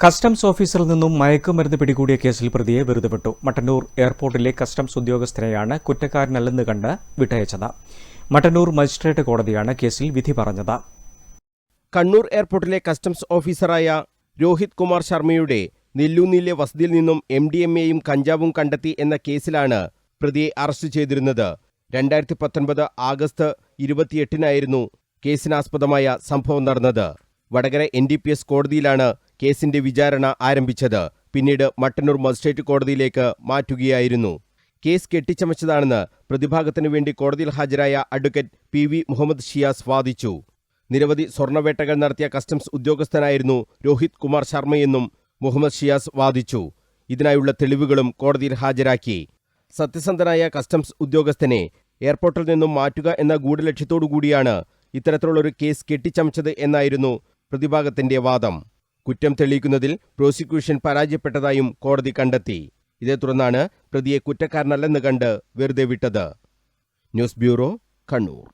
Customs ഓഫീസറിൽ നിന്നും മയക്കുമരുന്ന് പിടികൂടിയ കേസിൽ പ്രതിയെ വെറുതെ വിട്ടു മട്ടന്നൂർ എയർപോർട്ടിലെ കസ്റ്റംസ് ഉദ്യോഗസ്ഥനെയാണ് കുറ്റക്കാരനല്ലെന്ന് കണ്ട് വിട്ടയച്ചത്. മട്ടന്നൂർ മജിസ്ട്രേറ്റ് കോടതിയാണ് കേസിൽ വിധി പറഞ്ഞത്. കണ്ണൂർ എയർപോർട്ടിലെ കസ്റ്റംസ് ഓഫീസറായ രോഹിത് കുമാർ ശർമ്മയുടെ നെല്ലൂന്നിലെ വസതിയിൽ നിന്നും എം ഡി എം എയും കഞ്ചാവും കണ്ടെത്തി എന്ന കേസിലാണ് പ്രതിയെ അറസ്റ്റ് ചെയ്തിരുന്നത്. രണ്ടായിരത്തി പത്തൊൻപത് ആഗസ്റ്റ് ഇരുപത്തിയെട്ടിനായിരുന്നു കേസിനാസ്പദമായ സംഭവം നടന്നത്. Vadakara N D P S കോടതിയിലാണ് കേസിന്റെ വിചാരണ ആരംഭിച്ചത് പിന്നീട് മട്ടന്നൂർ മജിസ്ട്രേറ്റ് കോടതിയിലേക്ക് മാറ്റുകയായിരുന്നു. കേസ് കെട്ടിച്ചമച്ചതാണെന്ന് പ്രതിഭാഗത്തിനു വേണ്ടി കോടതിയിൽ ഹാജരായ advocate P V Muhammad Shiyas വാദിച്ചു. നിരവധി സ്വർണവേട്ടകൾ നടത്തിയ കസ്റ്റംസ് ഉദ്യോഗസ്ഥനായിരുന്നു രോഹിത് കുമാർ ശർമ്മയെന്നും മുഹമ്മദ് ഷിയാസ് വാദിച്ചു. ഇതിനായുള്ള തെളിവുകളും കോടതിയിൽ ഹാജരാക്കി. സത്യസന്ധനായ കസ്റ്റംസ് ഉദ്യോഗസ്ഥനെ എയർപോർട്ടിൽ നിന്നും മാറ്റുക എന്ന ഗൂഢലക്ഷ്യത്തോടുകൂടിയാണ് ഇത്തരത്തിലുള്ളൊരു കേസ് കെട്ടിച്ചമച്ചത് എന്നായിരുന്നു പ്രതിഭാഗത്തിന്റെ വാദം. കുറ്റം തെളിയിക്കുന്നതിൽ പ്രോസിക്യൂഷൻ പരാജയപ്പെട്ടതായും കോടതി കണ്ടെത്തി. ഇതേ തുടർന്നാണ് പ്രതിയെ കുറ്റക്കാരനല്ലെന്ന് കണ്ട് വെറുതെ വിട്ടത്. News bureau Kannur.